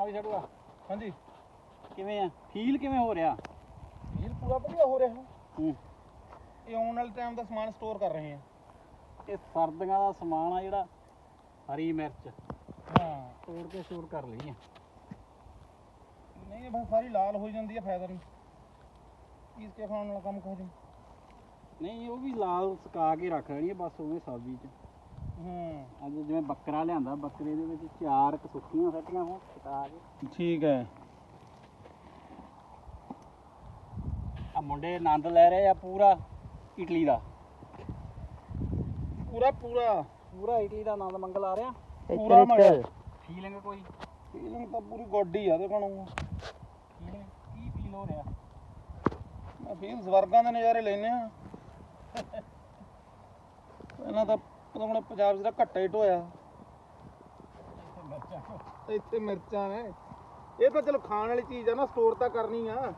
ਹਾਂ ਵੀ ਛੜੂਆ ਹਾਂਜੀ। ਕਿਵੇਂ ਆ? ਫੀਲ ਕਿਵੇਂ ਹੋ ਰਿਹਾ? ਵੀਰ ਪੂਰਾ ਵਧੀਆ ਹੋ ਰਿਹਾ। ਹੂੰ। ਇਹ ਆਉਣ ਵਾਲੇ ਟਾਈਮ ਦਾ ਸਮਾਨ ਸਟੋਰ ਕਰ ਰਹੇ ਹਾਂ। ਇਹ ਸਰਦੀਆਂ ਦਾ ਸਮਾਨ ਆ ਜਿਹੜਾ ਹਰੀ ਮਿਰਚ। ਹਾਂ। ਤੋੜ ਕੇ ਸਟੋਰ ਕਰ ਲਈ ਆ। ਨਹੀਂ ਇਹ ਬਸ ਸਾਰੀ ਲਾਲ ਹੋ ਜਾਂਦੀ ਹੈ। ਫਾਇਦਾ ਨਹੀਂ ਕੇ ਖਾਣ ਵਾਲਾ ਕੰਮ ਕਰ ਨਹੀਂ ਉਹ ਵੀ ਲਾਲ ਸੁਕਾ ਕੇ ਰੱਖ ਲੈਣੀ ਆ ਬਸ ਉਵੇਂ ਸਬਜ਼ੀ 'ਚ। ਹੂੰ। ਅੱਜ ਜਿਵੇਂ ਬੱਕਰਾ ਲਿਆਂਦਾ ਬੱਕਰੇ ਦੇ ਵਿੱਚ ਚਾਰ ਕੁ ਸੁੱਕੀਆਂ ਸੱਟੀਆਂ ਹੋਣ ਸੁਕਾ ਕੇ। ਠੀਕ ਹੈ। ਆ ਮੁੰਡੇ ਆਨੰਦ ਲੈ ਰਹੇ ਆ ਪੂਰਾ ਇਟਲੀ ਦਾ। ਪੂਰਾ ਪੂਰਾ। ਪੂਰਾ ਇਟਲੀ ਦਾ ਆਨੰਦ ਮੰਗਲ ਆ ਰਿਹਾ। ਪੂਰਾ ਮਜ਼ਾ। ਫੀਲਿੰਗ ਕੋਈ? ਫੀਲਿੰਗ ਤਾਂ ਪੂਰੀ ਗੋਡੀ ਆ ਤੇ ਕੋਲੋਂ ਫੀਲਿੰਗ ਕੀ ਫੀਲ ਹੋ ਰਿਹਾ? ਮੈਂ ਫੀਲ ਸਵਰਗਾਂ ਦੇ ਨਜ਼ਾਰੇ ਲੈਨੇ ਆ ਇਹਨਾਂ ਤਾਂ ਪਤਾ ਹੁਣ ਪੰਜਾਬ ਜਿਹੜਾ ਘੱਟਾ ਹੀ ਢੋਇਆ। ਇੱਥੇ ਮਿਰਚਾਂ ਨੇ। ਇਹ ਤਾਂ ਚਲੋ ਖਾਣ ਵਾਲੀ ਚੀਜ਼ ਆ ਨਾ ਸਟੋਰ ਤਾਂ ਕਰਨੀ ਆ।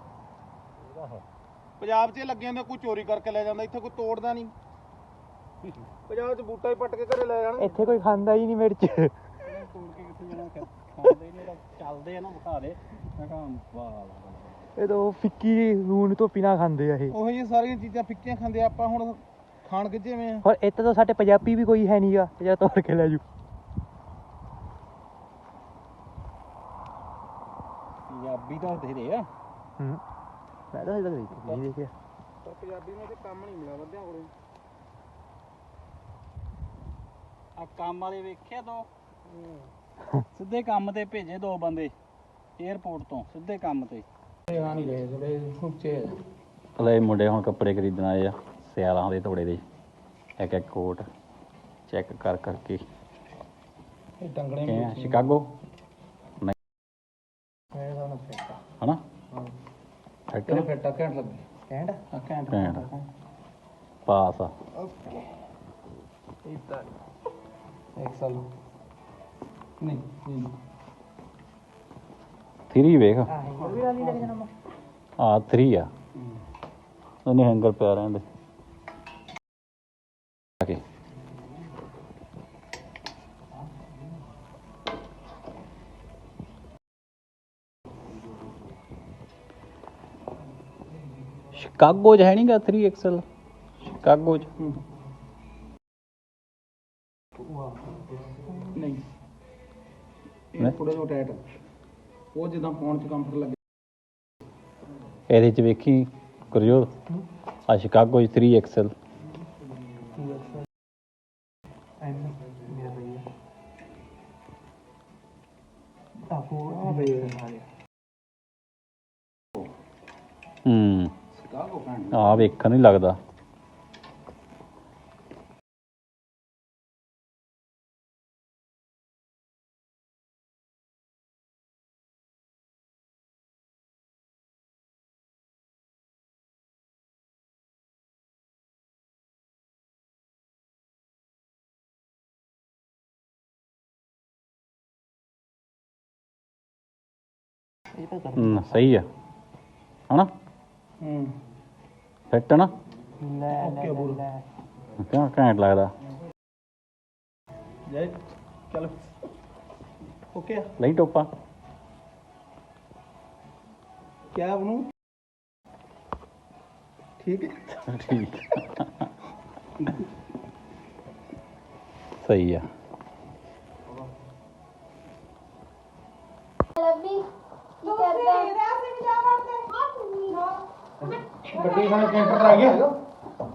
ਪੰਜਾਬ 'ਚ ਇਹ ਲੱਗੇ ਜਾਂਦੇ ਕੋਈ ਚੋਰੀ ਕਰਕੇ ਲੈ ਜਾਂਦਾ ਇੱਥੇ ਕੋਈ ਤੋੜਦਾ ਨਹੀਂ। ਪੰਜਾਬ 'ਚ ਬੂਟਾ ਹੀ ਪੱਟ ਕੇ ਘਰੇ ਲੈ ਜਾਣਾ ਇੱਥੇ ਕੋਈ ਖਾਂਦਾ ਹੀ ਨਹੀਂ ਮਿਰਚ। ਤੋੜ ਕੇ ਕਿੱਥੇ ਜਾਣਾ ਖਾਂਦੇ ਨੇ ਤਾਂ ਚੱਲਦੇ ਆ ਨਾ ਵਿਖਾ ਦੇ। ਮੈਂ ਕਹਾਂ ਵਾਹ। ਇਹ ਤਾਂ ਉਹ ਫਿੱਕੀ ਲੂਣ ਤੋਂ ਬਿਨਾ ਖਾਂਦੇ ਆ ਇਹ। ਉਹੀ ਸਾਰੀਆਂ ਚੀਜ਼ਾਂ ਫਿੱਕੀਆਂ ਖਾਂਦੇ ਆ, ਆਪਾਂ ਹੁਣ ਖਾਣ ਕਿੱਜੇਵੇਂ ਆ? ਹੋਰ ਇੱਥੇ ਤਾਂ ਸਾਡੇ ਪੰਜਾਬੀ ਵੀ ਕੋਈ ਹੈ ਨਹੀਂਗਾ ਜਿਹੜਾ ਤੋੜ ਕੇ ਲੈ ਜੂ ਪੰਜਾਬੀ ਤਾਂ ਬਥੇਰੇ ਆ। ਹੂੰ। ਮੈਂ ਤਾਂ ਹਜੇ ਤੱਕ ਨਹੀਂ ਦੇਖਿਆ ਪਰ ਪੰਜਾਬੀ ਨੂੰ ਤੇ ਕੰਮ ਨਹੀਂ ਮਿਲਿਆ ਵੱਧਿਆਂ ਕੋਲੇ। ਆ ਕੰਮ ਵਾਲੇ ਵੇਖਿਆ ਤੋ ਸਿੱਧੇ ਕੰਮ ਤੇ ਭੇਜੇ ਦੋ ਬੰਦੇ 에어ਪੋਰਟ ਤੋਂ ਸਿੱਧੇ ਕੰਮ ਤੇ। ਹਾਂ ਨਹੀਂ ਰਹੇ ਥੋੜੇ ਉੱਚੇ ਲੈ ਮੁੰਡੇ ਹੁਣ ਕੱਪੜੇ ਖਰੀਦਣ ਆਏ ਆ। ਸਿਆਲਾਂ ਦੇ ਤੋੜੇ ਦੇ। ਇੱਕ ਇੱਕ ਕੋਟ ਚੈੱਕ ਕਰ ਕਰਕੇ। ਇਹ ਟੰਗਣੇ ਕਿਵੇਂ ਆ? ਸ਼ਿਕਾਗੋ? ਮੈਂ ਤਾਂ ਫਿੱਟ ਹਨਾ? ਫਿੱਟ ਤੇਰੇ ਫਿੱਟ ਆ? ਘੈਂਟ ਲੱਗੇ ਕਹਿੰਦਾ ਆ ਘੈਂਟ। ਘੈਂਟ। ਪਾਸ ਆ। ਓਕੇ। ਇਹ ਤਾਂ ਇੱਕ ਸਾਲ। ਨਹੀਂ ਨਹੀਂ 3 ਵੇਖ। ਆਹ ਇਹ ਵੀ ਵਾਲੀ ਲੱਗ ਜਾਣਾ। ਆ 3 ਆ। ਉਹਨੇ ਹੈਂਗਰ ਪਿਆ ਰਹਿੰਦੇ ਓਕੇ ਸ਼ਿਕਾਗੋ 'ਚ ਹੈ ਨਹੀਂਗਾ 3 ਐਕਸਲ ਸ਼ਿਕਾਗੋ 'ਚ ਨਹੀਂ ਨਹੀਂ? ਇਹ ਥੋੜਾ ਜਿਹਾ ਟਾਈਟ ਉਹ ਜਿੱਦਾਂ ਫੋਨ 'ਚ ਕੰਫਰਟ ਲੱਗੇ। ਇਹਦੇ 'ਚ ਵੇਖੀ ਗੁਰਜੋਤ ਆ ਸ਼ਿਕਾਗੋ 'ਚ 3 ਐਕਸਲ ਐਮ ਮੇਰਾ ਭਈਆ ਭਈਆ ਹੂੰ। ਆ ਵੇਖਣ ਨਹੀਂ ਲੱਗਦਾ। ਇਹ ਤਾਂ ਕਰ ਹੂੰ ਸਹੀ ਆ। ਹਨਾ? ਹੂੰ। ਫਿੱਟ ਨਾ? ਲੈ ਲੈ ਲੈ, ਲੈ। ਕਿਉਂ ਘੈਂਟ ਲੱਗਦਾ? ਜੈ ਚਲ। ਓਕੇ ਆ। ਲਈ ਟੋਪਾ। ਕਿਆ ਬਣੂ ਠੀਕ ਹੈ ਠੀਕ। ਸਹੀ ਆ। ਲੱਭੀ ਕਰਦਾ ਗੱਡੀ ਸਾਨੂੰ ਕੈਂਟਰ ਕਰਾ ਗਿਆ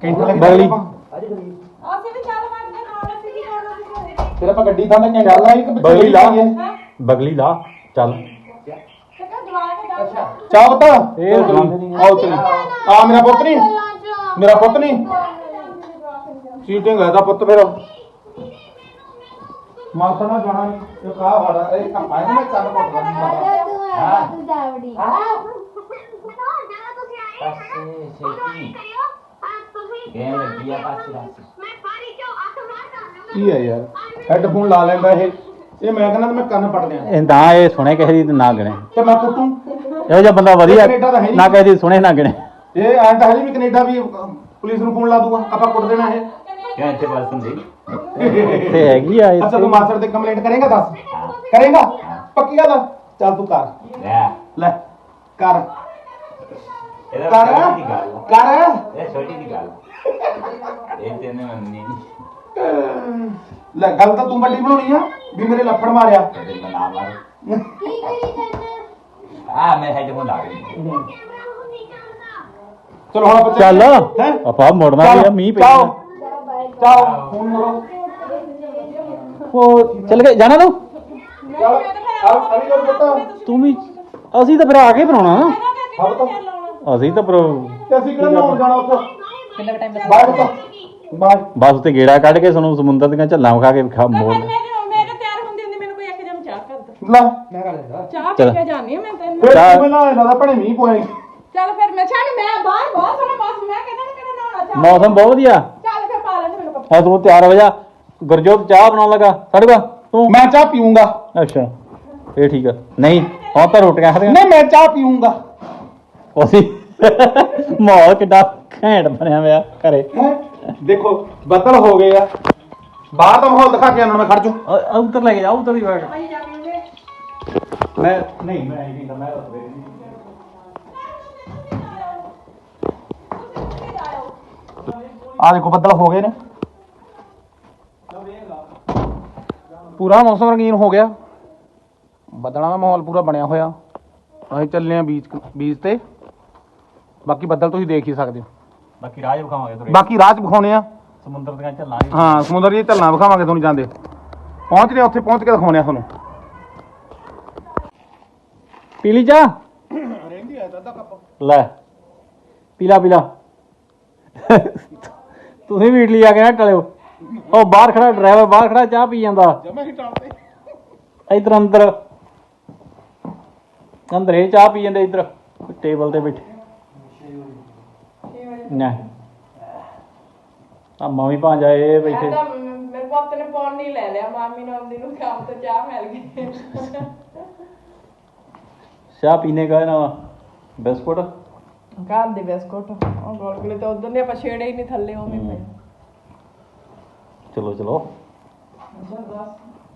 ਕੈਂਟਰ ਲੱਗ ਬਗਲੀ। ਅਸੀਂ ਵੀ ਚੱਲ ਵੜਦੇ ਨਾਲ ਅਸੀਂ ਕੀ ਕਰਨਾ ਸੀ ਘਰੇ? ਫਿਰ ਆਪਾਂ ਗੱਡੀ ਥਾਂ ਤੇ ਕੈਂਟਰ ਲਾਈ ਕਿ ਬਗਲੀ ਲਾ। ਬਗਲੀ ਲਾ। ਚੱਲ। ਤੇ ਕਾ ਦਵਾ ਕੇ ਡਾਕਟਰ ਚਾਹ ਬਤਾ ਇਹ ਆਓ ਤੇਰੀ ਆ ਮੇਰਾ ਪੁੱਤ ਨਹੀਂ। ਮੇਰਾ ਪੁੱਤ ਨਹੀਂ। ਚੀਟਿੰਗ ਹੈ ਦਾ ਪੁੱਤ ਮੇਰਾ ਮਾਤਾ ਨਾ ਜਾਣਾ ਨਹੀਂ ਇਹ ਕਾ ਵਾੜਾ। ਇਹ ਕਾ ਪਾਇਆ ਨਾ ਚੱਲ ਪੁੱਤ ਦਾ ਆਜਾ ਤੂੰ ਆ ਤੂੰ ਜਾਵੜੀ ਕੀ ਹੈ ਯਾਰ? ਹੈੱਡਫੋਨ ਲਾ ਲੈਂਦਾ ਇਹ। ਇਹ ਮੈਂ ਕਹਿੰਦਾ ਮੈਂ ਕੰਨ ਪੜ ਦਿਆਂ ਇਹ ਨਾ ਇਹ ਸੁਣੇ ਕਿਸੇ ਦੀ ਤੇ ਨਾ ਗਿਣੇ। ਤੇ ਮੈਂ ਕੁੱਟੂ ਇਹੋ ਜਿਹਾ ਬੰਦਾ ਵਧੀਆ ਕੈਨੇਡਾ ਤਾਂ ਹੈ ਨਹੀਂ। ਨਾ ਕਿਸੇ ਦੀ ਸੁਣੇ ਨਾ ਗਿਣੇ। ਇਹ ਐਂ ਤਾਂ ਹਜੇ ਵੀ ਕੈਨੇਡਾ ਵੀ ਅਹ, ਪੁਲਿਸ ਨੂੰ ਫੋਨ ਲਾ ਦੂਗਾ। ਆਪਾਂ ਕੁੱਟ ਦੇਣਾ ਇਹ। ਕਿਆ ਇੱਥੇ ਬਰਸਨ ਦੀ ਤੇ ਹੈਗੀ ਆ ਅੱਛਾ ਤੂੰ ਮਾਸਟਰ ਤੇ ਕੰਪਲੇਂਟ ਕਰੇਗਾ ਦੱਸ। ਕਰੇਗਾ? ਪੱਕੀ ਗੱਲ ਆ? ਚੱਲ ਤੂੰ ਕਰ। ਲੈ। ਲੈ ਕਰ। ਇਹਦਾ ਕਰ। ਛੋਟੀ ਦੀ ਗੱਲ ਕਰ। ਇਹ ਛੋਟੀ ਦੀ ਗੱਲ ਇਹ ਤੈਨੂੰ ਮੰਨੀ ਲੈ ਗੱਲ ਤਾਂ ਤੂੰ ਵੱਡੀ ਬਣਾਉਣੀ ਆ ਵੀ ਮੇਰੇ ਲੱਫੜ ਮਾਰਿਆ। ਕਦੇ ਬਣਾ ਮਾਰ। ਕੀ ਕਰੀ ਜਾਨਾ ਆ ਮੈਂ ਹੈਡਫੋਨ ਲਾ ਕੇ ਚਲੋ ਹੁਣ ਆਪਾਂ ਚੱਲ। ਹੈਂ? ਆਪਾਂ ਮੁੜਨਾ ਵੀ ਆ ਮੀਂਹ ਚਾਓ ਫੋਨ ਉਹ ਚੱਲ ਕੇ ਜਾਣਾ ਤੂੰ? ਚਲ ਤੂੰ ਵੀ ਅਸੀਂ ਤਾਂ ਫਿਰ ਆ ਕੇ ਬਣਾਉਣਾ। ਨਾ ਅਸੀਂ ਤਾਂ ਫਿਰ ਤੇ ਅਸੀਂ ਕਿਹੜਾ ਨਹਾਉਣ ਜਾਣਾ ਉੱਥੇ? ਕਿੰਨਾ ਟਾਈਮ ਬਾਹਰ ਬਤਾ ਬਾਹਰ ਬਸ ਤੇ ਗੇੜਾ ਕੱਢ ਕੇ ਸਾਨੂੰ ਸਮੁੰਦਰ ਦੀਆਂ ਝੱਲਾਂ ਵਿਖਾ ਕੇ ਖਾ ਮੋੜ ਮੈਂ ਮੈਂ ਤਿਆਰ ਹੁੰਦੀ ਹੁੰਦੀ ਮੈਨੂੰ ਕੋਈ ਇੱਕ ਜਮ ਚਾਹ ਕਰ ਦੋ। ਲੈ। ਮੈਂ ਕਰ ਲੈਂਦਾ। ਚਾਹ। ਪੀ ਕੇ ਜਾਣੀ ਆ ਮੈਂ ਤੈਨੂੰ ਫਿਰ ਚਾਹ- ਤੂੰ ਮੈਨੂੰ ਲੱਗਦਾ ਭਣੇ ਮੀਂਹ ਪੋਏ ਚੱਲ ਫਿਰ ਮੈਂ ਛੱਡ ਮੈਂ ਬਾਹਰ ਬਹੁਤ ਸੋਹਣਾ ਮੌਸਮ ਮੈਂ ਕਹਿੰਦਾ ਮੈਂ ਕਿਹੜਾ ਨਹਾਉਣਾ ਚਾਹ ਮੌਸਮ ਬਹੁਤ ਵਧੀਆ। ਪਾ ਲੈਂਦੇ ਮੈਨੂੰ ਕੱਪੜੇ ਆ ਤੂੰ ਤਿਆਰ ਹੋ ਜਾ ਗੁਰਜੋਤ ਚਾਹ ਬਣਾਉਣ ਲੱਗਾ ਸਾਡੇ ਕੋ ਤੂੰ ਮੈਂ ਚਾਹ ਪੀਊਂਗਾ ਅੱਛਾ ਇਹ ਠੀਕ ਆ ਨਹੀਂ ਹੁਣ ਤਾਂ ਰੋਟੀਆਂ ਖਾਦੀਆਂ ਨਹੀਂ ਮੈਂ ਚਾਹ ਪੀਊਂਗਾ ਅਸੀਂ ਮਾਹੌਲ ਕਿੱਡਾ ਘੈਂਟ ਬਣਿਆ ਹੋਇਆ ਘਰੇ ਹੈਂ? ਦੇਖੋ ਬੱਦਲ ਹੋ ਗਏ ਆ ਬਾਹਰ ਦਾ ਮਾਹੌਲ ਦਿਖਾ ਕੇ ਆਉਣਾ ਮੈਂ ਖੜ ਜੂ ਆ ਆ ਉੱਤਰ ਲੈ ਕੇ ਜਾ ਉੱਤਰ ਦੀ ਬੈਠ ਆਈ ਜਾ ਪੀਂਗੇ ਮੈਂ ਨਹੀਂ ਮੈਂ ਨਹੀਂ ਕਰਦਾ ਮੈਂ ਤਾਂ ਸਵੇਰੇ ਨਹੀਂ ਆ ਦੇਖੋ ਬੱਦਲ ਹੋ ਗਏ ਨੇ ਪੂਰਾ ਮੌਸਮ ਰੰਗੀਨ ਹੋ ਗਿਆ। ਬੱਦਲਾਂ ਦਾ ਮਾਹੌਲ ਪੂਰਾ ਬਣਿਆ ਹੋਇਆ। ਅਸੀਂ ਚੱਲੇ ਆ ਬੀਚ ਬੀਚ ਤੇ। ਬਾਕੀ ਬੱਦਲ ਤੁਸੀਂ ਦੇਖ ਹੀ ਸਕਦੇ ਹੋ। ਬਾਕੀ ਰਾਜ ਵਿਖਾਵਾਂਗੇ ਤੁਰੇ ਬਾਕੀ ਰਾਹ ਚ ਵਿਖਾਉਣੇ ਆ। ਸਮੁੰਦਰ ਦੀਆਂ ਝੱਲਾਂ ਹਾਂ ਸਮੁੰਦਰ ਦੀ ਢਲਣਾ ਵਿਖਾਵਾਂਗੇ ਤੁਹਾਨੂੰ ਜਾਂਦੇ। ਪਹੁੰਚਦੇ ਆ ਉੱਥੇ ਪਹੁੰਚ ਕੇ ਦਿਖਾਉਣੇ ਆ ਤੁਹਾਨੂੰ। ਪੀ ਲਈ ਜਾ ਰਹਿੰਦੀ ਆ ਅੱਧਾ ਕੱਪ। ਲੈ ਪੀਲਾ ਪੀਲਾ। ਤੁਸੀਂ ਵੀ ਇਡਲੀ ਆ ਕੇ ਨਾ ਟਲਿਓ। ਉਹ ਬਾਹਰ ਖੜਾ ਡਰਾਈਵਰ ਬਾਹਰ ਖੜਾ ਚਾਹ ਪੀ ਜਾਂਦਾ। ਜਮਾ ਹੀ ਟਾਲਤੇ ਇਧਰ ਅੰਦਰ। ਅੰਦਰ ਇਹ ਚਾਹ ਪੀ ਜਾਂਦੇ ਇਧਰ ਟੇਬਲ ਤੇ ਬੈਠੇ। ਨਾ। ਆ ਮਾਮੀ ਭਾਂਜਾ ਇਹ ਬੈਠੇ। ਮੇਰੇ ਪੁੱਤ ਨੇ ਫੋਨ ਨਹੀਂ ਲੈ ਲਿਆ ਮਾਮੀ ਨੂੰ ਆਉਂਦੀ ਨੂੰ ਕੰਮ ਤੋਂ ਚਾਹ ਮਿਲ ਗਈ। ਚਾਹ ਪੀਨੇ ਕਾ ਨਾ ਬਿਸਕੁਟ? ਘਰ ਦੇ ਬਿਸਕੁਟ ਉਹ ਗੋਲਗਲੇ ਤਾਂ ਉਦੋਂ ਦੇ ਆਪਾਂ ਛੇੜੇ ਹੀ ਨਹੀਂ ਥੱਲੇ ਉਵੇਂ ਪਏ। ਚਲੋ ਚਲੋ।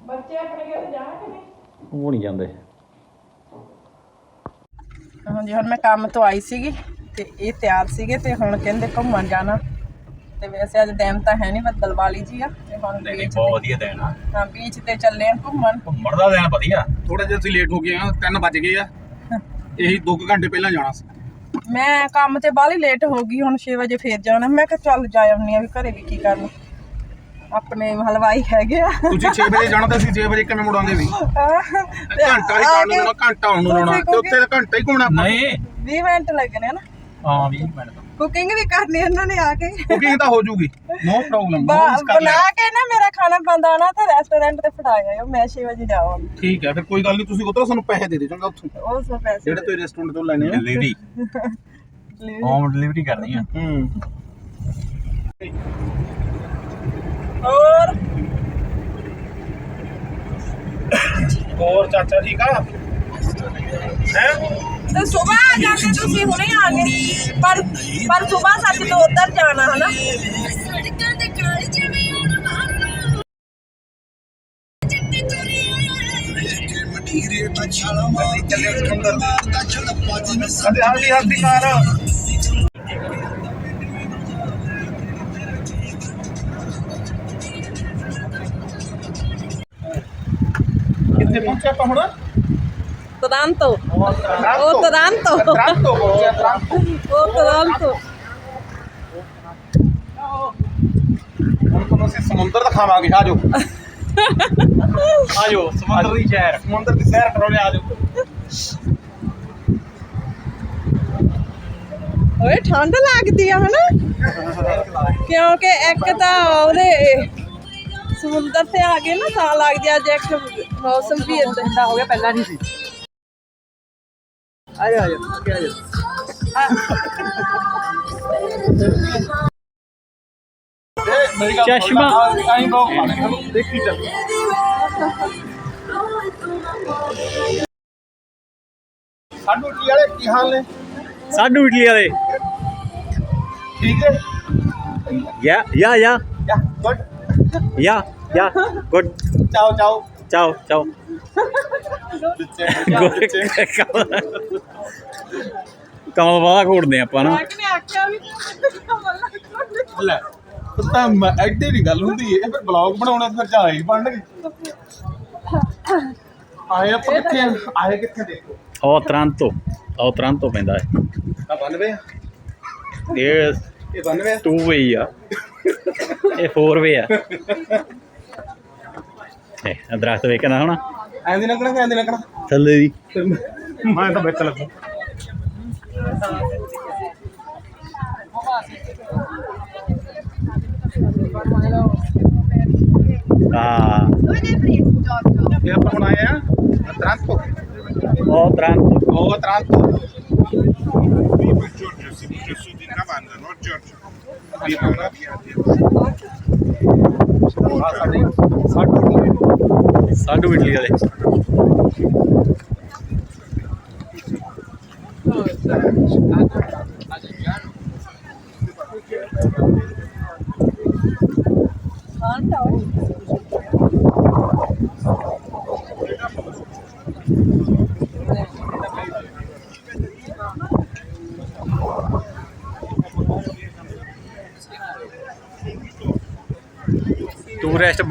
ਬੱਚੇ ਆਪਣੇ ਕਿਤੇ ਜਾਣਾ ਕਿ ਨਹੀਂ ਉਹ ਨਹੀਂ ਜਾਂਦੇ। ਹਾਂਜੀ ਹੁਣ ਮੈਂ ਕੰਮ ਤੋਂ ਆਈ ਸੀਗੀ ਤੇ ਇਹ ਤਿਆਰ ਸੀਗੇ ਤੇ ਹੁਣ ਕਹਿੰਦੇ ਘੁੰਮਣ ਜਾਣਾ। ਤੇ ਵੈਸੇ ਅੱਜ ਦਿਨ ਤਾਂ ਹੈ ਨਹੀਂ ਬੱਦਲ ਵਾਲੀ ਜੀ ਆ। ਤੇ ਹੁਣ beach ਤੇ- ਵਧੀਆ ਦੇਣਾ ਹਾਂ ਬੀਚ ਤੇ ਚੱਲੇ ਆ ਘੁੰਮਣ। ਘੁੰਮਣ ਦਾ ਦੇਣ ਵਧੀਆ। ਥੋੜਾ ਜਿਹਾ ਅਸੀਂ ਲੇਟ ਹੋ ਗਏ ਆ 3 ਵੱਜ ਗਏ ਆ। ਇਹੀ 2 ਘੰਟੇ ਪਹਿਲਾਂ ਜਾਣਾ ਸੀ। ਮੈਂ ਕੰਮ ਤੇ ਬਾਹਲੀ ਲੇਟ ਹੋ ਗਈ ਹੁਣ 6 ਵਜੇ ਫੇਰ ਜਾਣਾ। ਮੈਂ ਕਿਹਾ ਚੱਲ ਜਾ ਆਉਣੀ ਆ ਵੀ ਘਰੇ ਵੀ ਕੀ ਕਰਨਾ। ਆਪਣੇ ਹਲਵਾਈ ਹੈਗੇ ਆ। ਤੁਸੀਂ 6 ਵਜੇ ਜਾਣਾ ਤਾਂ ਅਸੀਂ 6 ਵਜੇ ਕਿਵੇਂ ਮੁੜਾਂਗੇ ਵੀ? ਘੰਟਾ ਹੀ ਕਾਣ ਨੂੰ ਲਾਉਣਾ ਘੰਟਾ ਨੂੰ ਲਾਉਣਾ। ਤੇ ਉੱਥੇ ਤਾਂ ਘੰਟਾ ਹੀ ਘੁੰਮਣਾ ਨਹੀਂ। 20 ਮਿੰਟ ਲੱਗਣੇ ਆ ਨਾ। ਹਾਂ 20 ਮਿੰਟ ਕੁਕਿੰਗ ਵੀ ਕਰਨੀ ਇਹਨਾਂ ਨੇ ਆ ਕੇ। ਕੁਕਿੰਗ ਤਾਂ ਹੋ ਜੂਗੀ। ਨੋ ਪ੍ਰੋਬਲਮ ਬਾ- ਬਣਾ ਕੇ ਨਾ ਮੇਰਾ ਖਾਣਾ ਬੰਦਾ ਨਾ ਤੇ ਰੈਸਟੋਰੈਂਟ ਤੇ ਫੜਾਇਆ ਆਇਓ। ਮੈਂ 6 ਵਜੇ ਜਾਵਾਂਗੀ ਠੀਕ ਹੈ ਫਿਰ ਕੋਈ ਗੱਲ ਨਹੀਂ ਤੁਸੀਂ ਉਧਰੋਂ ਸਾਨੂੰ ਪੈਸੇ ਦੇ ਦੇ ਚੰਗਾ ਉੱਥੋਂ। ਉਹ ਸੋ ਪੈਸੇ ਜਿਹੜੇ ਤੁਸੀਂ ਰੈਸਟੋਰੈਂਟ ਤੋਂ ਲੈਣੇ ਆ। ਡਿਲੀਵਰੀ ਹੋਮ ਡਿਲੀਵਰੀ ਕਰਨੀ ਆ। ਹੂੰ। ਹੋਰ? ਹੋਰ ਚਾਚਾ ਠੀਕ ਆ? ਹੈ? ਤੇ ਸਵੇਰ ਆ ਜਾਂਦੇ ਤੁਸੀਂ ਹੁਣੇ ਆ ਗਏ। ਪਰ ਪਰ ਸਵੇਰ ਸੱਚ ਤੋਂ ਉੱਧਰ ਜਾਣਾ ਹਨਾ? ਸੜਕਾਂ ਦੇ ਕਾਲ ਜਿਵੇਂ ਹੁਣ ਮਾਰਨਾ। ਚਿੱਟੀ ਹਾਂਜੀ ਹਾਂਜੀ ਹਾਂਜੀ ਕਾਰ। ਕਿੱਥੇ ਪਹੁੰਚੇ ਆਪਾਂ ਹੁਣ? ਤੁਰੰਤ। ਉਹ ਤੁਰੰਤ? ਟਰੱਕ ਤੋਂ ਪਹੁੰਚੇ ਆ, ਟਰੱਕ ਤੋਂ। ਉਹ ਤੁਰੰਤ। ਹੁਣ ਤੁਹਾਨੂੰ ਅਸੀਂ ਸਮੁੰਦਰ ਦਿਖਾਵਾਂਗੇ ਆ ਜਾਓ। ਆਜੋ ਸਮੁੰਦਰ ਦੀ ਸ਼ਹਿਰ ਸਮੁੰਦਰ ਦੀ ਸੈਰ ਕਰਾਉਣੇ ਆ ਜਾਓ। ਓਏ ਠੰਡ ਲੱਗਦੀ ਆ ਹਨਾ? ਕਿਉਂਕਿ ਇੱਕ ਤਾਂ ਉਹਦੇ ਸਮੁੰਦਰ ਤੇ ਆ ਗਏ ਨਾ ਤਾਂ ਲੱਗਦੀ ਆ ਜੇ ਇੱਕ ਮੌਸਮ ਵੀ ਇਦਾਂ ਦਾ ਹੋ ਗਿਆ ਪਹਿਲਾਂ ਨਹੀਂ ਸੀ। ਆਜੋ ਆਜੋ ਅੱਗੇ ਆਜੋ ਚਸ਼ਮਾ ਆਈ ਲੋਕ ਦੇਖੀ ਚੱਲ ਸਾਡੂ ਕੀ ਵਾਲੇ ਕੀ ਹਾਲ ਨੇ? ਸਾਡੂ ਇਡਲੀ ਵਾਲੇ। ਠੀਕ ਹੈ? ਯਾ ਯਾ ਯਾ। Yeah good. Yeah yeah good. Ciao ਚਾਓ। ਚਾਓ ਚਾਓ ਕਮਲ ਵਾਲਾ ਘੋੜਦੇ ਆਪਾਂ ਨਾ। ਕਿਨੇ ਆਖਿਆ ਵੀ ਕਮਲ ਲੱਗ ਲੈ ਤਾਂ ਮੈਂ ਐਡੇ ਨਹੀਂ ਗੱਲ ਹੁੰਦੀ ਇਹ। ਫਿਰ ਬਲੌਗ ਬਣਾਉਣਾ ਫਿਰ ਚਾਹ ਹੀ ਬਣ ਗਈ ਆਏ ਆਪਾਂ ਕਿੱਥੇ ਆ? ਆਏ ਕਿੱਥੇ ਦੇਖੋ? ਉਹ ਤ੍ਰਾਂਤੋ। ਉਹ ਤ੍ਰਾਂਤੋ ਪੈਂਦਾ ਹੈ। ਆ। ਇਹ ਇਹ ਬੰਨਵੇ 2 ਵੇ ਆ। ਇਹ 4 ਵੇ ਆ। ਇਹ ਆਹ ਦਰਖਤ ਵੇਖਣਾ ਹੁਣ ਐਂ ਦੀ ਲੱਗਣਾ ਕਿ ਐਂ ਦੀ ਲੱਗਣਾ ਥੱਲੇ ਦੀ ਫਿਰ ਮੈਂ- ਮੈਂ ਤਾਂ ਵਿੱਚ ਲੱਗੂ ਹਾਂ ਇਹ ਆਪਾਂ ਹੁਣ ਆਏ ਆ ਟ੍ਰਾਂਸਪੋ ਉਹ ਤ੍ਰਾਂਤੋ ਉਹ ਟ੍ਰਾਂਸਪੋ Viva Giorgio, si dice su di Navanda, no Giorgio? Viva una via ਸਾਡੂ ਇਟਲੀ ਵਾਲੇ ਟੂਰਿਸਟ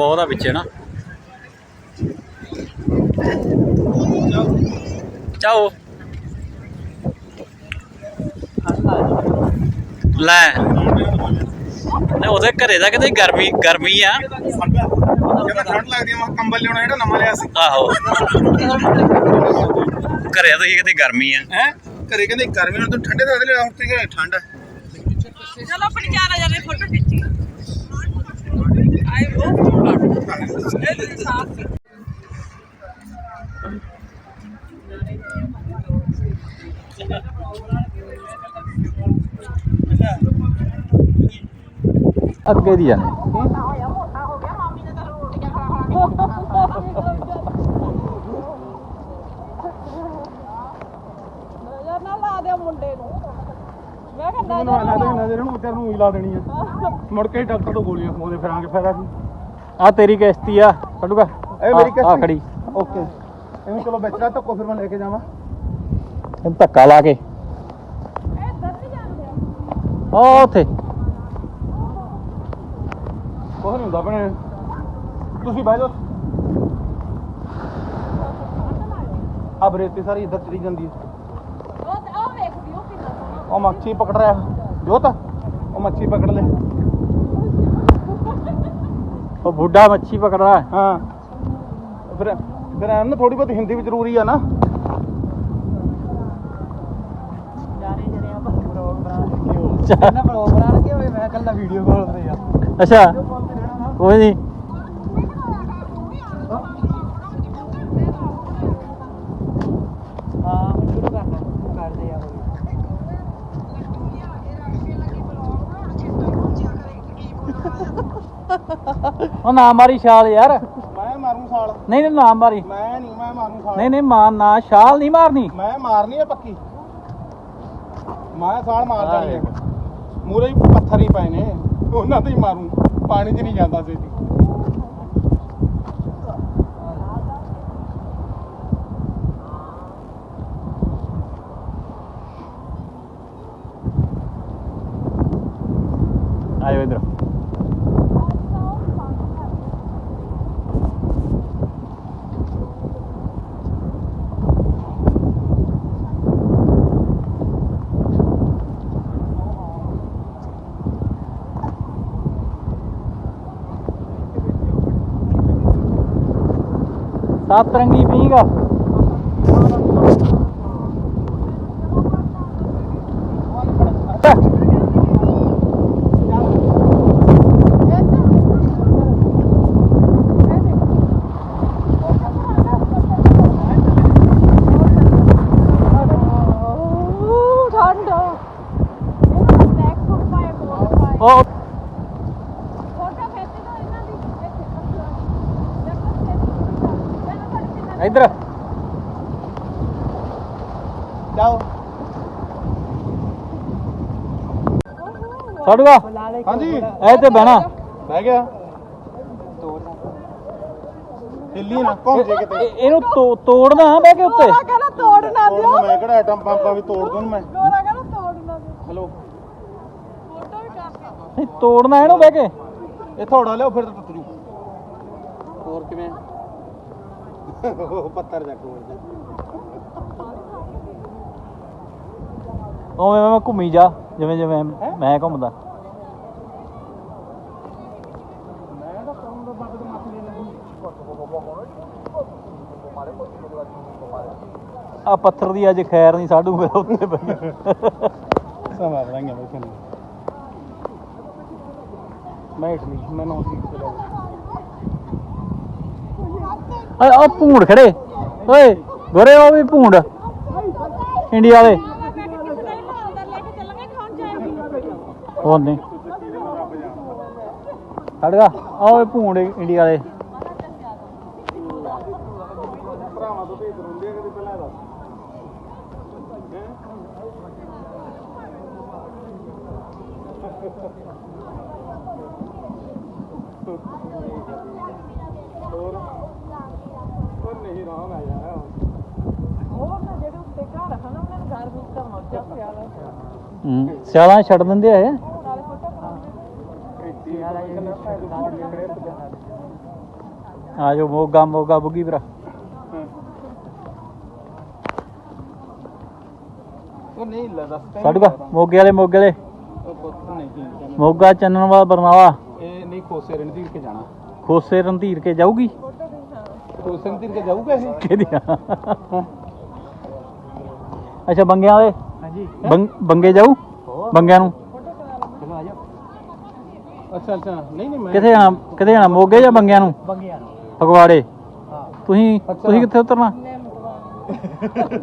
ਬਹੁਤ ਆ ਪਿੱਛੇ ਨਾ ਚਾਓ ਲੈ। ਨੇ ਉਹਦੇ ਘਰੇ ਦਾ ਕਿਤੇ ਗਰਮੀ ਗਰਮੀ ਆ। ਜਦੋਂ ਠੰਡ ਲੱਗਦੀ ਆ ਮੈਂ ਕੰਬਲ ਲਿਆਉਣਾ ਜਿਹੜਾ ਨਵਾਂ ਲਿਆ ਸੀ। ਆਹੋ। ਘਰੇ ਤਾਂ ਕਿਤੇ ਗਰਮੀ ਆ। ਹੈ? ਘਰੇ ਕਹਿੰਦੇ ਗਰਮੀ ਨੂੰ ਤੂੰ ਠੰਡੇ ਦਾ ਲਿਆ ਹੁਣ ਤੇ ਠੰਡ ਹੈ ਚਲੋ ਆਪਣੀ ਚਾਰ ਹਜ਼ਾਰ ਫੋਟੋ ਖਿੱਚੀ ਆਏ ਉਹ ਇਹ ਸਾਫ਼ ਸੀ ਅੱਗੇ ਦੀ ਜਾਂਦੇ ਨਜ਼ਰ ਨਾ ਲਾ ਦੇ ਮੁੰਡੇ ਨੂੰ ਮੈਨੂੰ ਲਾ ਦੇ ਨਜ਼ਰ ਨੂੰ ਉੱਧਰ ਨੂੰ ਹੀ ਲਾ ਦੇਣੀ ਆ। ਮੁੜ ਕੇ ਡਾਕਟਰ ਤੋਂ ਗੋਲੀਆਂ ਖਵਾਉਂਦੇ ਫਿਰਾਂਗੇ ਫਾਇਦਾ ਕੀ? ਆ ਤੇਰੀ ਕਿਸ਼ਤੀ ਆ ਕੱਢੂਗਾ? ਇਹ ਮੇਰੀ ਆ ਕਿਸ਼ਤੀ ਖੜੀ। ਓਕੇ। ਇਹਨੂੰ ਚਲੋ ਵਿੱਚ ਦਾ ਧੱਕੋ ਫਿਰ ਮੈਂ ਲੈ ਕੇ ਜਾਵਾਂ। ਇਹਨੂੰ ਧੱਕਾ ਲਾ ਕੇ। ਉਹ ਉੱਥੇ। ਕੁਛ ਨਹੀਂ ਹੁੰਦਾ ਭੈਣੇ। ਤੁਸੀਂ ਬਹਿ ਜਾਓ। ਆ ਬਰੇਤੀ ਸਾਰੀ ਇੱਧਰ ਚਲੀ ਜਾਂਦੀ ਹੈ ਉਹ ਉਹ ਵੇਖ ਵੀ ਉਹ ਕਿੰਨਾ ਸੋਹਣਾ ਉਹ ਮੱਛੀ ਪਕੜ ਰਿਹਾ ਜੋਤ ਉਹ ਮੱਛੀ ਪਕੜ ਲੈ। ਉਹ ਬੁੱਢਾ ਮੱਛੀ ਪਕੜ ਰਹਾ। ਹਾਂ। ਫਿਰ ਫਿਰ ਐਂ ਨਾ ਥੋੜੀ ਬਹੁਤ ਹਿੰਦੀ ਵੀ ਜ਼ਰੂਰੀ ਆ ਨਾ। ਇਹਨਾਂ ਬਲੌਗ ਬਣਾ ਕੇ ਮੈਂ ਕੱਲਾ ਵੀਡੀਓ ਕਾਲ ਤੇ ਆ ਅੱਛਾ ਕੋਈ ਨਹੀਂ ਹਾਂ ਹੁਣ ਸ਼ੁਰੂ ਕਰਨਾ ਕਰਦੇ ਆ ਉਹ ਉਹ ਨਾ ਮਾਰੀ ਛਾਲ ਯਾਰ। ਮੈਂ ਮਾਰੂ ਸਾਲ ਨਹੀਂ ਨਹੀਂ ਨਾ ਮਾਰੀ। ਮੈਂ ਨਹੀਂ ਮੈਂ ਮਾਰੂ ਸਾਲ ਨਹੀਂ ਨਹੀਂ ਮਾਰ ਨਾ ਛਾਲ ਨਹੀਂ ਮਾਰਨੀ। ਮੈਂ ਮਾਰਨੀ ਹੈ ਪੱਕੀ। ਮੈਂ ਸਾਲ ਮਾਰ ਜਾਣੀ ਹੈ ਮੂਰੇ ਹੀ ਪੱਥਰ ਹੀ ਪਏ ਨੇ। ਉਹਨਾਂ ਤੇ ਹੀ ਮਾਰੂ। ਪਾਣੀ 'ਚ ਨਹੀਂ ਜਾਂਦਾ ਸੀ ਸੱਤ ਰੰਗੀ ਪੀਂਗਾ ਉਹ ਠੰਡ ਇਹਨਾਂ ਦਾ ਬਲੈਕ ਸੂਟ ਪਾਇਆ ਕੋਟ ਪਾਇਆ ਉਹ ਫੋਟੋ ਖਿੱਚ ਦੋ ਇਹਨਾਂ ਦੀ ਦੇਖੋ ਸੇਫ ਇਧਰ ਜਾਓ ਛੱਡੂਗਾ ਹਾਂਜੀ। ਇਹ ਤੇ ਬਹਿਣਾ। ਬਹਿ ਗਿਆ। ਹਿੱਲੀ ਨਾ ਘੁੰਮ ਜੇ ਕਿਤੇ। ਇਹ- ਇਹਨੂੰ ਤੋ- ਤੋੜਨਾ ਬਹਿ ਕੇ ਉੱਤੇ। ਕਹਿੰਦਾ ਤੋੜ ਨਾ ਤੋੜ ਦਿਓ। ਨੂੰ ਮੈਂ ਕਿਹੜਾ ਆਟਮ ਪੰਪਾਂ ਵੀ ਤੋੜ ਦੂੰ ਮੈਂ। ਗੋਰਾ ਕਹਿੰਦਾ ਤੋੜ ਨਾ ਦਿਓ। ਹਲੋ। ਫੋਟੋ ਵੀ ਕਰ ਨਹੀਂ ਤੋੜਨਾ ਇਹਨੂੰ ਬਹਿ ਕੇ। ਇਹ ਥੋੜਾ ਲਿਓ ਫਿਰ ਤਾਂ ਟੁੱਟ ਜੂ ਹੋਰ ਕਿਵੇਂ? ਉਹ ਪੱਤਰ ਜਾ ਕੋਲ ਉਵੇਂ ਮੈਂ ਘੁੰਮੀ ਜਾ। ਜਿਵੇਂ ਜਿਵੇਂ ਮੈਂ ਘੁੰਮਦਾ। ਆ ਪੱਥਰ ਦੀ ਅੱਜ ਖੈਰ ਨਹੀਂ ਸਾਡੂ ਮੇਰਾ ਉੱਤੇ ਪਈ ਸਮਾਂ ਬਣਾਈਆਂ ਬੈਠੇ ਨੇ ਮੈਂ ਇਟਲੀ ਮੈਂ ਨੌ ਸੀ ਓਏ ਉਹ ਭੂੰਡ ਖੜੇ। ਓਏ ਗੋਰੇ ਉਹ ਵੀ ਭੂੰਡ। ਇੰਡੀਆ ਵਾਲੇ। ਹੋਰ ਨਹੀਂ। ਖੜਗਾ ਓਏ ਭੂੰਡ ਇੰਡੀਆ ਵਾਲੇ। ਭਰਾਵਾਂ ਤੋਂ ਭੇਜ ਰੋਂਦੇ ਆ ਕਦੇ ਪਹਿਲਾਂ ਦੱਸ ਹੋਰ ਉਹ ਨਹੀਂ ਰਾਮ ਆ ਯਾਰ ਉਹ ਨਾ ਜਿਹੜੇ ਉੱਤੇ ਘਰ ਹਨ ਉਹਨਾਂ ਨੂੰ ਘਰ ਵਿੱਚ ਤਾਂ ਮੌਜਾ ਪਿਆ ਵਾ ਹੂੰ ਸਿਆਲਾਂ ਛੱਡ ਦਿੰਦੇ ਆ ਇਹ ਨਾਲੇ ਫੋਟੋ ਕਰਾਉਂਦੇ ਆ ਜੋ ਮੋਗਾ ਮੋਗਾ ਬੁੱਗੀ ਭਰਾ। ਉਹ ਨਹੀਂ ਮੋਗੇ ਵਾਲੇ ਮੋਗੇ ਵਾਲੇ। ਉਹ ਪੁੱਤ ਨਹੀਂ ਮੋਗਾ ਚੰਨਣਵਾਲ ਬਰਨਾਲਾ। ਇਹ ਨਹੀਂ ਖੋਸੇ ਰਣਧੀਰ ਕੇ ਜਾਣਾ। ਖੋਸੇ ਰਣਧੀਰ ਕੇ ਜਾਊਗੀ? ਖੋਸੇ ਰਣਧੀਰ ਕੇ ਜਾਊਗਾ ਇਹ? ਕਿਹਦੀਆਂ ਅੱਛਾ ਬੰਗਿਆਂ ਵਾਲੇ? ਹਾਂਜੀ। ਬੰਗ- ਜਾਊ? ਬੰਗਿਆਂ ਨੂੰ? ਅੱਛਾ ਅੱਛਾ। ਨਹੀਂ ਨਹੀਂ ਮੈਂ ਕਿੱਥੇ ਜਾਣਾ ਕਿੱਥੇ ਜਾਣਾ ਮੋਗੇ ਜਾਂ ਬੰਗਿਆਂ ਨੂੰ? ਬੰਗਿਆ ਫਗਵਾੜੇ। ਤੁਸੀਂ ਤੁਸੀਂ ਕਿੱਥੇ ਉਤਰਨਾ?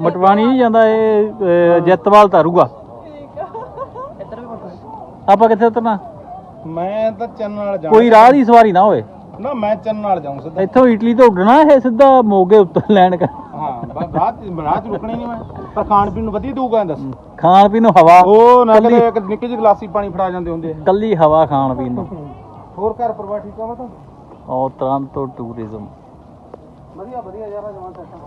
ਮਟਵਾਣੀ ਨਹੀਂ ਜਾਂਦਾ ਇਹ ਜੈਤਵਾਲ ਤਾਰੂਗਾ। ਆਪਾਂ ਕਿੱਥੇ ਉਤਰਨਾ? ਮੈਂ ਤਾਂ ਚੰਨ ਨਾਲ ਜਾਣਾ। ਕੋਈ ਰਾਹ ਦੀ ਸਵਾਰੀ ਨਾ ਹੋਵੇ। ਨਾ ਮੈਂ ਚੰਨ ਨਾਲ ਜਾਊਂ ਸਿੱਧਾ। ਇੱਥੋਂ ਇਟਲੀ ਤੋਂ ਉੱਡਣਾ ਇਹ ਸਿੱਧਾ ਮੋਗੇ ਉੱਤਰ ਲੈਣ ਕਰ। ਹਾਂ ਬਸ ਰਾਤ ਰੁਕਣਾ ਨਹੀਂ ਮੈਂ। ਪਰ ਖਾਣ ਪੀਣ ਨੂੰ ਵਧੀਆ ਦਊਗਾ ਦੱਸ। ਖਾਣ ਪੀਣ ਨੂੰ ਹਵਾ। ਉਹ ਨਾ ਇੱਕ ਨਿੱਕੀ ਜਿਹੀ ਗਲਾਸੀ ਪਾਣੀ ਫੜਾ ਜਾਂਦੇ ਹੁੰਦੇ। ਆ ਕੱਲੀ ਹਵਾ ਖਾਣ ਪੀਣ ਨੂੰ। ਹੋਰ ਘਰ ਪਰਿਵਾਰ ਠੀਕ ਆ ਵਾ ਤਾਂ? ਉਹ ਤੋਂ ਟੂਰਿਜ਼ਮ ਵਧੀਆ ਵਧੀਆ ਯਾਰ ਜਮਾਂ ਸੈਸ਼ਨ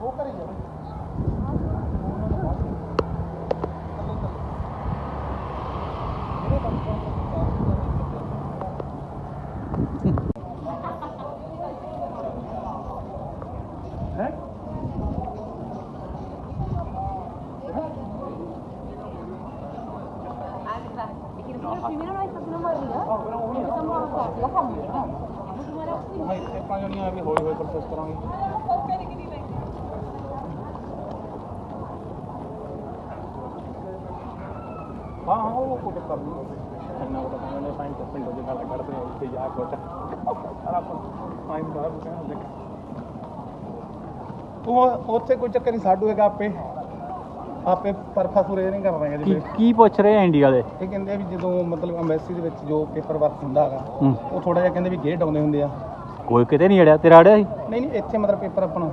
ਉਹ ਕਰੀ ਜਾ ਹਾਂ ਕਰਾਂਗੇ ਹਾਂ। ਹਾਂ ਉਹ ਕੋਟ ਕਰ ਲੂ ਇੰਨਾ ਸਾਈਨ ਦੇ ਉੱਥੇ ਜਾ ਕੋਟ। ਸਾਰਾ ਫਾਈਨ ਬਾਹਰ ਕਹਿੰਦਾ ਦੇਖ। ਉਹ ਉੱਥੇ ਕੋਈ ਚੱਕਰ ਨਹੀਂ ਸਾਡੂ ਹੈਗਾ ਆਪੇ। ਆਪੇ ਪਰਫਾ ਸੁਰੇ ਨਹੀਂ ਕਰ ਰਹੇ ਜੀ ਕੀ ਪੁੱਛ ਰਹੇ ਆ ਇੰਡੀਆ ਵਾਲੇ? ਇਹ ਕਹਿੰਦੇ ਵੀ ਜਦੋਂ ਮਤਲਬ ਐਮਬੈਸੀ ਦੇ ਵਿੱਚ ਜੋ ਪੇਪਰ ਵਰਕ ਹੁੰਦਾ ਹੈਗਾ ਹੂੰ। ਉਹ ਥੋੜਾ ਜਿਹਾ ਕਹਿੰਦੇ ਵੀ ਗੇਟ ਆਉਂਦੇ ਹੁੰਦੇ ਆ। ਕੋਈ ਕਿਤੇ ਨਹੀਂ ਅੜਿਆ? ਤੇਰਾ ਅੜਿਆ ਸੀ? ਨਹੀਂ ਨਹੀਂ ਇੱਥੇ ਮਤਲਬ ਪੇਪਰ ਆਪਣਾ।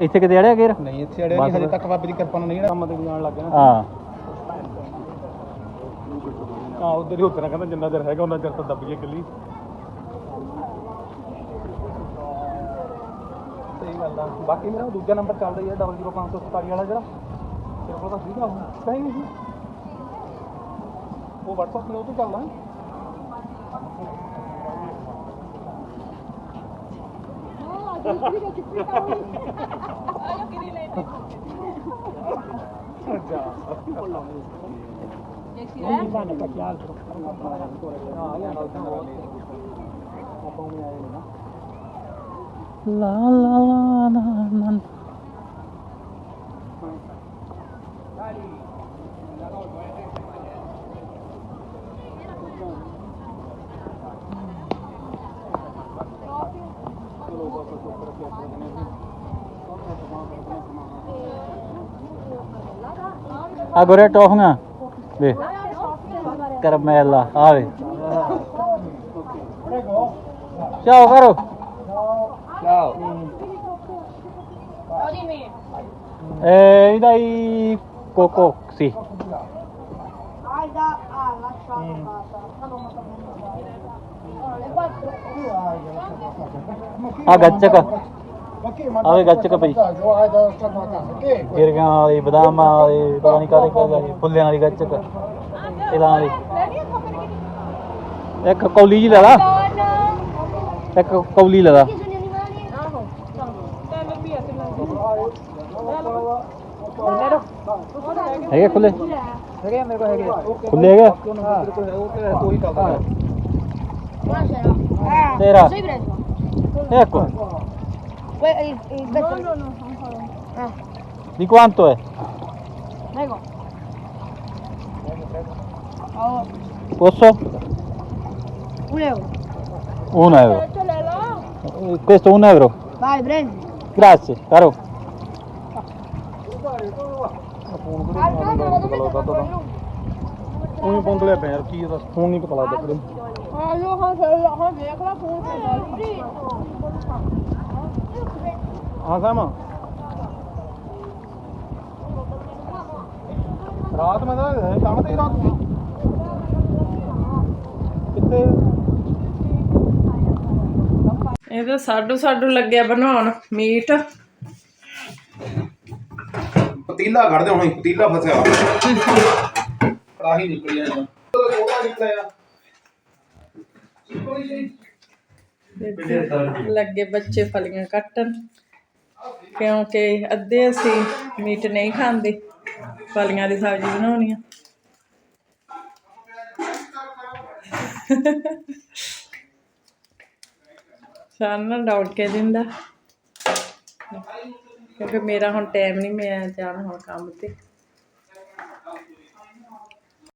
ਇੱਥੇ ਕਿਤੇ ਅੜਿਆ ਗੇਰ ਨਹੀਂ ਇੱਥੇ ਅੜਿਆ ਨਹੀਂ ਹਜੇ ਤੱਕ ਬਾਬੇ ਦੀ ਕਿਰਪਾ ਨਾਲ ਨਹੀਂ ਜਿਹੜਾ ਕੰਮ ਤੇ ਜਾਣ ਲੱਗ ਗਿਆ ਨਾ। ਹਾਂ। ਹਾਂ ਉਧਰ ਹੀ ਉਤਰਾ ਕਹਿੰਦਾ ਜਿੰਨਾ ਚਿਰ ਹੈਗਾ ਉਹਨਾਂ ਚਿਰ ਤਾਂ ਦੱਬ ਗਈ ਗੱਲੀ ਸਹੀ ਗੱਲ ਆ। ਬਾਕੀ ਮੇਰਾ ਦੂਜਾ ਨੰਬਰ ਚੱਲਦਾ ਹੀ ਹੈ 00547 ਵਾਲਾ ਜਿਹੜਾ। ਤੇਰੇ ਕੋਲ ਤਾਂ ਸੀਗਾ ਉਹ। ਨਹੀਂ ਸੀ ਉਹ WhatsApp ਤੇ ਉਹ ਤੋਂ ਚੱਲਦਾ। Ayo. Non mi fanno qualche altro. la la la la la La la la la la. Dai. ਆ ਗੋਰੇ ਟੋਫੀਆਂ। ਵੇ ਕਰਮੈਲਾ ਆ ਵੇ। ਚਾਓ ਕਰੋ। Eh, ਇਹਦਾ ਹੀ ਕੋਕੋ ਸੀ। ਆ ਗੱਚਕ। ਆਵੇ ਗੱਚਕ ਪਈ ਗਿਰਗਾਂ ਵਾਲੀ ਬਦਾਮਾਂ ਵਾਲੀ ਪਤਾ ਨਹੀਂ ਕਾਹਦੇ ਕਾਹਦੇ ਵਾਲੀ ਫੁੱਲਿਆਂ ਵਾਲੀ ਗੱਚਕ ਇਲਾਂ ਵਾਲੀ। ਇੱਕ ਕੌਲੀ ਜੀ ਲੈ ਲਾ। ਇੱਕ ਕੌਲੀ ਲੈ ਲਾ। ਹੈਗੇ ਖੁੱਲੇ? ਹੈਗੇ ਮੇਰੇ ਕੋਲ ਹੈਗੇ ਖੁੱਲੇ ਹੈਗੇ? ਤੇਰਾ। Ecco di quanto è? posso? Un euro. un euro Eh, questo un euro Vai, prendi. grazie caro ਉਹੀ ਪੁੰਦ ਲਿਆ ਪਿਆ ਯਾਰ ਕੀ ਇਹਦਾ ਫੋਨ ਨਹੀਂ ਪਤਾ ਲੱਗਦਾ ਕਿਹੜੇ ਹਾਂ ਜੋ ਹਾਂ ਹਾਂ ਵੇਖ ਲਾ ਫੋਨ ਤੇ ਹਾਂ ਸਾਮਾ ਰਾਤ ਮੈਂ ਤਾਂ ਕੰਮ ਤੇ ਹੀ ਰਾਤ ਨੂੰ। ਕਿੱਥੇ? ਇਹਦਾ ਸਾਡੂ ਸਾਡੂ ਲੱਗਿਆ ਬਣਾਉਣ ਮੀਟ। ਪਤੀਲਾ ਕੱਢ ਦੇ ਹੁਣ ਪਤੀਲਾ ਫਸਿਆ ਕੜਾਹੀ ਨਿਕਲੀ ਆ ਉਹਦਾ ਨਿਕਲਿਆ। ਲੱਗੇ ਬੱਚੇ ਫਲੀਆਂ ਕੱਟਣ। ਕਿਉਂਕਿ ਅੱਧੇ ਅਸੀਂ ਮੀਟ ਨਹੀਂ ਖਾਂਦੇ ਫਲੀਆਂ ਦੀ ਸਬਜ਼ੀ ਬਣਾਉਣੀ ਆ। ਸਾਨਾ ਡਾਊਟ ਕੇ ਦਿੰਦਾ। ਕਿਉਂਕਿ ਮੇਰਾ ਹੁਣ ਟਾਈਮ ਨਹੀਂ ਮੈਂ ਜਾਣਾ ਹੁਣ ਕੰਮ ਤੇ।